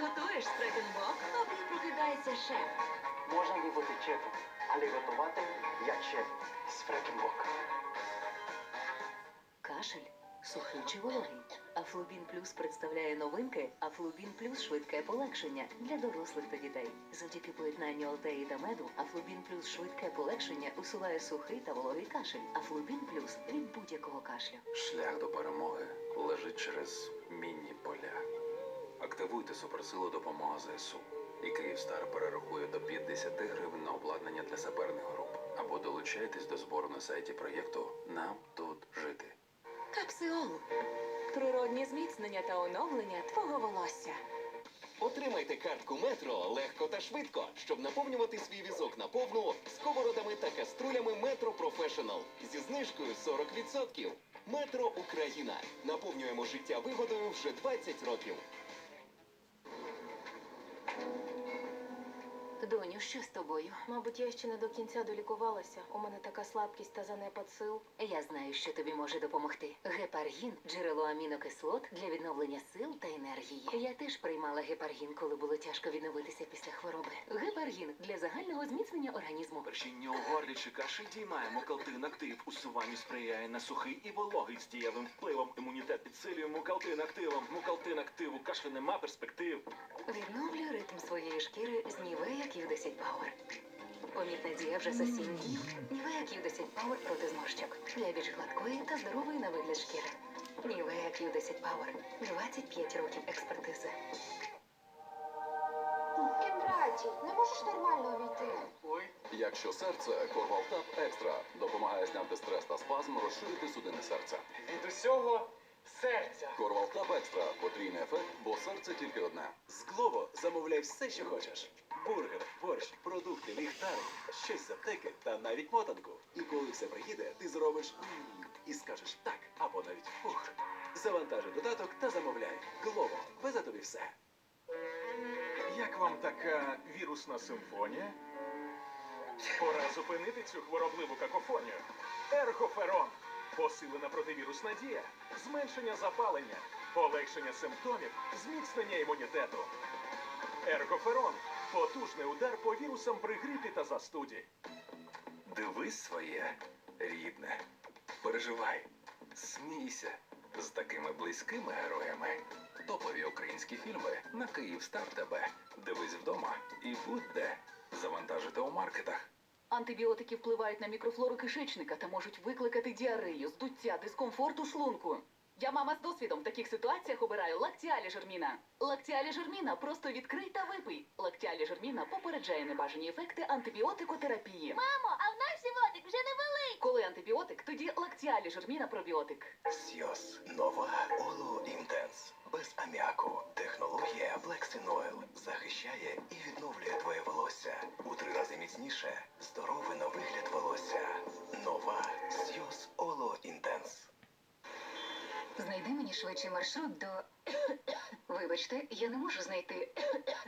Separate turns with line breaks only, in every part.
готуєш, Спрекенбок? Поки прокидається шеф.
Можна бути чефом, але готувати як шеф з Фрекенбок.
Кашель, сухий чи вологий. Афлубін Плюс представляє новинки Афлубін Плюс швидке полегшення для дорослих та дітей. Завдяки поєднанню алтерії та меду Афлубін Плюс швидке полегшення усуває сухий та вологий кашель. Афлубін Плюс від будь-якого кашлю.
Шлях до перемоги лежить через мінні поля. Активуйте суперсилу допомога ЗСУ. І Київстар перерахує до 50 гривень на обладнання для саперних груп. Або долучайтесь до збору на сайті проєкту Нам тут жити.
Капсиол. Природні зміцнення та оновлення твого волосся.
Отримайте картку метро легко та швидко, щоб наповнювати свій візок на повну сковородами та каструлями Метро Професsional зі знижкою 40%. Метро Україна. Наповнюємо життя вигодою вже 20 років.
Доню, що з тобою?
Мабуть, я ще не до кінця долікувалася. У мене така слабкість та занепад сил.
Я знаю, що тобі може допомогти. Гепаргін джерело амінокислот для відновлення сил та енергії. Я теж приймала гепаргін, коли було тяжко відновитися після хвороби. Гепаргін для загального зміцнення організму.
Першіння у горлі чи кашель діймає мукалтин актив. Усуванню сприяє на сухий і вологий з дієвим впливом. Імунітет підсилює мукалтин активом. Мукалтин актив. У кашлю нема перспектив.
Відновлює ритм своєї шкіри з Нівея Q10 Power. Помітна дія вже за 7 днів. Нівея Q10 Power проти зморщок. Для більш гладкої та здорової на вигляд шкіри. Нівея Q10 Power. 25 років експертизи.
Кендраті, не можеш нормально увійти?
Якщо серце, Корвалтап Екстра допомагає зняти стрес та спазм, розширити судини серця.
Від усього серця.
Корвалтап Екстра потрійний ефект, бо серце тільки одне.
З Глово замовляй все, що хочеш. Бургер, борщ, продукти, ліхтари, щось з аптеки та навіть мотанку. І коли все приїде, ти зробиш і скажеш так або навіть фух. Завантажи додаток та замовляй. Глово, везе тобі все.
Як вам така вірусна симфонія? Пора зупинити цю хворобливу какофонію. Ергоферон. Посилена противірусна дія, зменшення запалення, полегшення симптомів, зміцнення імунітету. Ергоферон. Потужний удар по вірусам при грипі та застуді.
Дивись своє рідне. Переживай, смійся з такими близькими героями. Топові українські фільми на Київстар тебе. Дивись вдома і будь де. Завантажити у маркетах.
Антибіотики впливають на мікрофлору кишечника та можуть викликати діарею, здуття, дискомфорт у шлунку. Я мама з досвідом в таких ситуаціях обираю лактіалі жерміна. Лактіалі жерміна просто відкрий та випий. Лактіалі жерміна попереджає небажані ефекти антибіотикотерапії.
Мамо, а в нас животик вже не великий.
Коли антибіотик, тоді лактіалі жерміна пробіотик.
Сйоз. Нова Оло Інтенс. Без аміаку. Технологія Black захищає і відновлює твоє волосся. У три рази міцніше.
Знайди мені швидший маршрут до. Вибачте, я не можу знайти.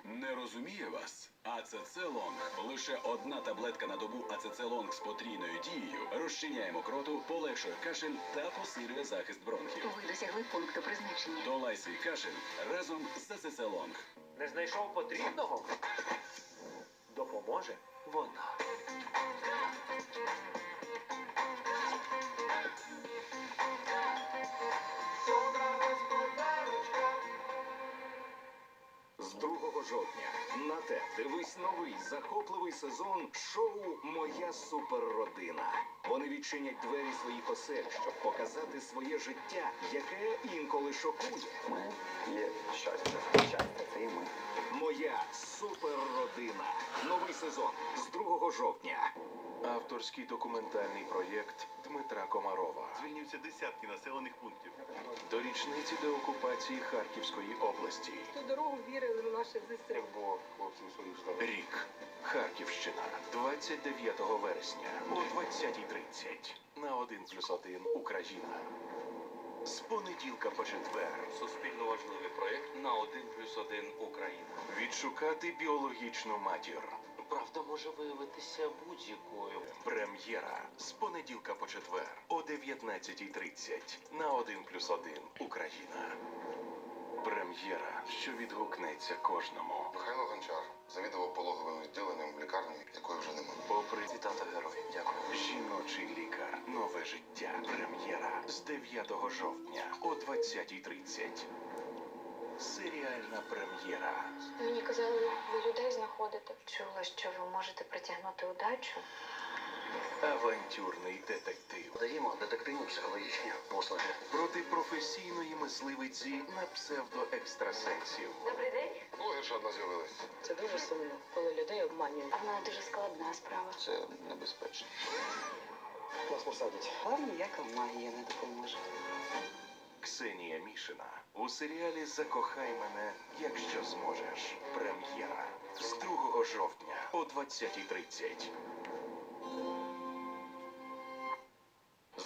Не розумію вас. Ацецелонг. Лише одна таблетка на добу ацецелонг з потрійною дією розчиняє мокроту, полегшує кашель та посилює захист бронхів.
Ви досягли пункту призначення.
Долай свій кашель разом з ацецелонг.
Не знайшов потрібного? Допоможе вона.
Те новий захопливий сезон шоу Моя суперродина. Вони відчинять двері своїх осель, щоб показати своє життя, яке інколи шокує.
Ми є щастя. Щастя це і ми.
Моя суперродина. Новий сезон з 2 жовтня.
Авторський документальний проєкт Дмитра Комарова.
Звільнюються десятки населених пунктів.
До річниці деокупації Харківської області.
Ту дорогу вірили в наших.
Як було хлопців своїх.
Рік. Харківщина. 29 вересня о 20.30. На 1 плюс 1 Україна. З понеділка по четвер.
Суспільно важливий проєкт на 1 плюс 1 Україна.
Відшукати біологічну матір.
Правда може виявитися будь-якою.
Прем'єра з понеділка по четвер о 19.30 на 1 плюс 1 Україна. Прем'єра, що відгукнеться кожному.
Михайло Гончар завідував пологовим відділенням в лікарні, якої вже нема.
Попри тата герой. Дякую. Жіночий лікар. Нове життя. Прем'єра з 9 жовтня о 20.30. Серіальна прем'єра.
Мені казали, ви.
Чула, що ви можете притягнути удачу.
Авантюрний детектив.
Даємо детективно-психологічні послуги.
Проти професійної мисливиці на псевдоекстрасенсів.
Добрий день.
Блогерша одна з'явилась.
Це дуже сумно, коли людей обманюють.
А в дуже складна справа.
Це небезпечно.
Вас посадять. А ніяка магія не допоможе.
Ксенія Мішина у серіалі Закохай мене, якщо зможеш. Прем'єра з 2 жовтня о 20.30.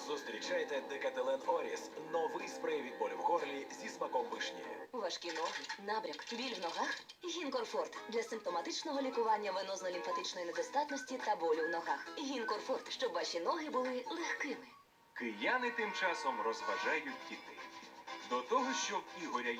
Зустрічайте Декателен Оріс. Новий спрей від болю в горлі зі смаком вишні.
Важкі ноги, набряк, біль в ногах. Гінкорфорт для симптоматичного лікування венозно-лімфатичної недостатності та болю в ногах. Гінкорфорт, щоб ваші ноги були легкими.
Кияни тим часом розважають дітей. До того, що в Ігоря